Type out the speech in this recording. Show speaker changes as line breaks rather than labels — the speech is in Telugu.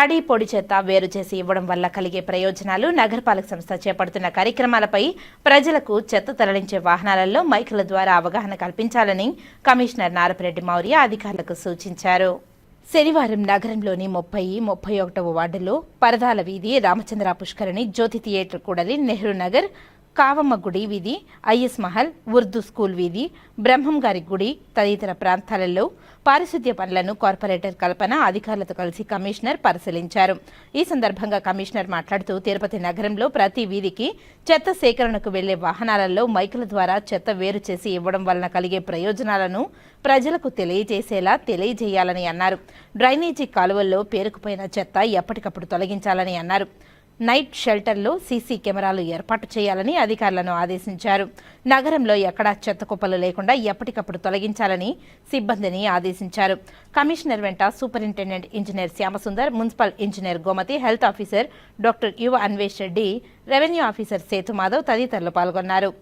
తడి పొడి చెత్త వేరు చేసి ఇవ్వడం వల్ల కలిగే ప్రయోజనాలు నగరపాలక సంస్థ చేపడుతున్న కార్యక్రమాలపై ప్రజలకు చెత్త తరలించే వాహనాలలో మైకుల ద్వారా అవగాహన కల్పించాలని కమిషనర్ నారపరెడ్డి మౌర్య అధికారులకు సూచించారు. శనివారం నగరంలోని ముప్పై ముప్పై ఒకటవ వార్డులో పరదాల వీధి రామచంద్ర పుష్కరిణి జ్యోతి థియేటర్ కూడలి నెహ్రూ నగర్ కావమ్మ గుడి వీధి ఐఎస్ మహల్ ఉర్దూ స్కూల్ వీధి బ్రహ్మం గారి గుడి తదితర ప్రాంతాలలో పారిశుద్ధ్య పనులను కార్పొరేటర్ కల్పన అధికారులతో కలిసి కమిషనర్ పరిశీలించారు. ఈ సందర్భంగా కమిషనర్ మాట్లాడుతూ తిరుపతి నగరంలో ప్రతి వీధికి చెత్త సేకరణకు వెళ్ళే వాహనాలలో మైకుల ద్వారా చెత్త వేరు చేసి ఇవ్వడం వలన కలిగే ప్రయోజనాలను ప్రజలకు తెలియజేసేలా తెలియజేయాలని అన్నారు. డ్రైనేజీ కాలువల్లో పేరుకుపోయిన చెత్త ఎప్పటికప్పుడు తొలగించాలని అన్నారు. నైట్ షెల్టర్లో సీసీ కెమెరాలు ఏర్పాటు చేయాలని అధికారులను ఆదేశించారు. నగరంలో ఎక్కడా చెత్త కుప్పలు లేకుండా ఎప్పటికప్పుడు తొలగించాలని సిబ్బందిని ఆదేశించారు. కమిషనర్ వెంట superintendent engineer Shyamsundar municipal engineer Gomathi health officer doctor Yuva Anvesh Reddy revenue officer Sethu Madhav తదితరులు పాల్గొన్నారు.